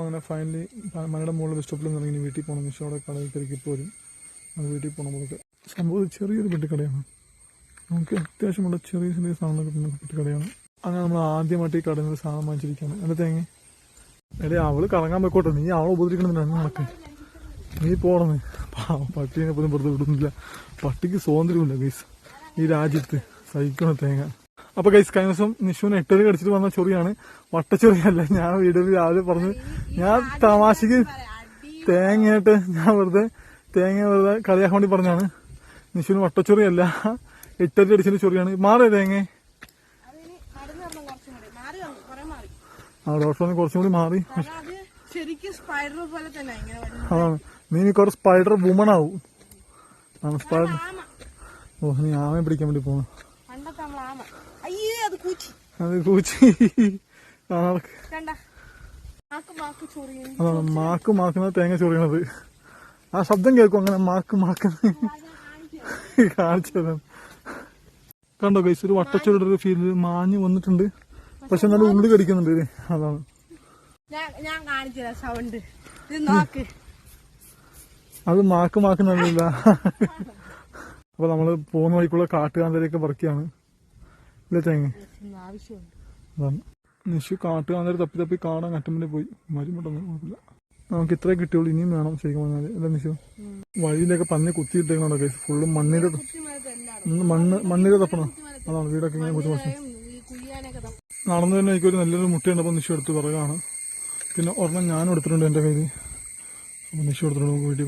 അങ്ങനെ ഫൈനലി മലയുടെ മുകളിൽ സ്റ്റോപ്പിൽ നിന്ന് ഇറങ്ങി വീട്ടിൽ പോകണം നിമിഷം അവിടെ കടയിൽ തിരക്കി പോരും വീട്ടിൽ പോകണം നമുക്ക്. സംഭവം ചെറിയൊരു പെട്ടിക്കടയാണ്. നമുക്ക് അത്യാവശ്യമുള്ള ചെറിയ ചെറിയ സാധനങ്ങൾ കിട്ടുന്ന പെട്ടിക്കടയാണ്. അങ്ങനെ നമ്മൾ ആദ്യമായിട്ട് ഈ കടയിൽ നിന്ന് സാധനം വാങ്ങിച്ചിരിക്കുകയാണ്. എന്റെ തേങ്ങ? എടേ അവൾ കറങ്ങാൻ പോയിക്കോട്ടെ. നീ അവളെ ഉപദ്രവിക്കണമെന്ന് നടക്ക്. നീ പോണെന്ന്. പാവം പട്ടീനെ പോലും പുറത്ത് വിടുന്നില്ല. പട്ടിക്ക് സ്വാതന്ത്ര്യമില്ല ഗൈസ് ഈ രാജ്യത്ത് സഹിക്കണം തേങ്ങ. അപ്പൊ ഗൈസ് കഴിഞ്ഞ ദിവസം നിഷുവിന് എട്ടര കടിച്ചിട്ട് വന്ന ചൊറിയാണ്. വട്ടച്ചൊറിയല്ല ഞാൻ വീട്ടിൽ രാവിലെ പറഞ്ഞു ഞാൻ തമാശക്ക് തേങ്ങയായിട്ട് ഞാൻ വെറുതെ തേങ്ങ വെറുതെ കളിയാക്കാൻ വേണ്ടി പറഞ്ഞാണ് നിഷുവിന് വട്ടച്ചൊറിയല്ല എട്ടര അടിച്ചിട്ട് ചൊറിയാണ്. മാറിയ തേങ്ങ. ആ ഡോക്ടറിന് കുറച്ചും കൂടി മാറി. അതാണ്. നീ കുറെ സ്പൈഡർ വുമൺ ആവും. ഓഹ് ഓ നീ ആമയെ പിടിക്കാൻ വേണ്ടി പോണു നമ്മൾ അയ്യേ അത് കൂച്ചി. അത് കൂച്ചി. മാക്ക് മാക്കുന്ന തേങ്ങ ചൊറിയണത്. ആ ശബ്ദം കേൾക്കും അങ്ങനെ മാക്ക് മാക്കുന്ന കാണിച്ചത് കണ്ടോ കൈസ് ഒരു വട്ടച്ചുരുടെ ഒരു ഫീൽ മാഞ്ഞ് വന്നിട്ടുണ്ട്. പക്ഷെ നല്ല ഉള്ളി കടിക്കുന്നുണ്ട് ഇത്. അതാണ്. ഞാൻ കാണിച്ചതാ സൗണ്ട് ഇത് നോക്ക്. അത് മാക്ക് മാക്കുന്നില്ല അപ്പൊ നമ്മൾ പോകുന്ന വഴിക്കുള്ള കാട്ടുകാന്തരൊക്കെ പറിക്കുകയാണ് തേങ്ങ. അതാണ്. നിഷു കാട്ടുകാന്തര തപ്പി തപ്പി കാണാൻ കട്ടുമ്പിൽ പോയി. മരുമുട്ടൊന്നും കുഴപ്പമില്ല. നമുക്ക് ഇത്രേ കിട്ടിയുള്ളൂ ഇനിയും വേണം ശരിക്കും പറഞ്ഞാൽ അല്ല നിഷു? വഴിയിലൊക്കെ പന്നി കുത്തിയിട്ടേക്കണോ കേസ്? ഫുള്ള് മണ്ണിര മണ്ണ് മണ്ണിര തപ്പണം? അതാണ് വീടൊക്കെ ഇങ്ങനെ കുറച്ച് മോശം. നടന്നു തന്നെ എനിക്കൊരു നല്ലൊരു മുട്ടയുണ്ട് അപ്പോൾ നിഷു എടുത്ത് പറയുകയാണ് പിന്നെ ഒരെണ്ണം ഞാനും എടുത്തിട്ടുണ്ട് എന്റെ കയ്യിൽ നിഷു എടുത്തിട്ടുണ്ട് നമുക്ക് വീട്ടിൽ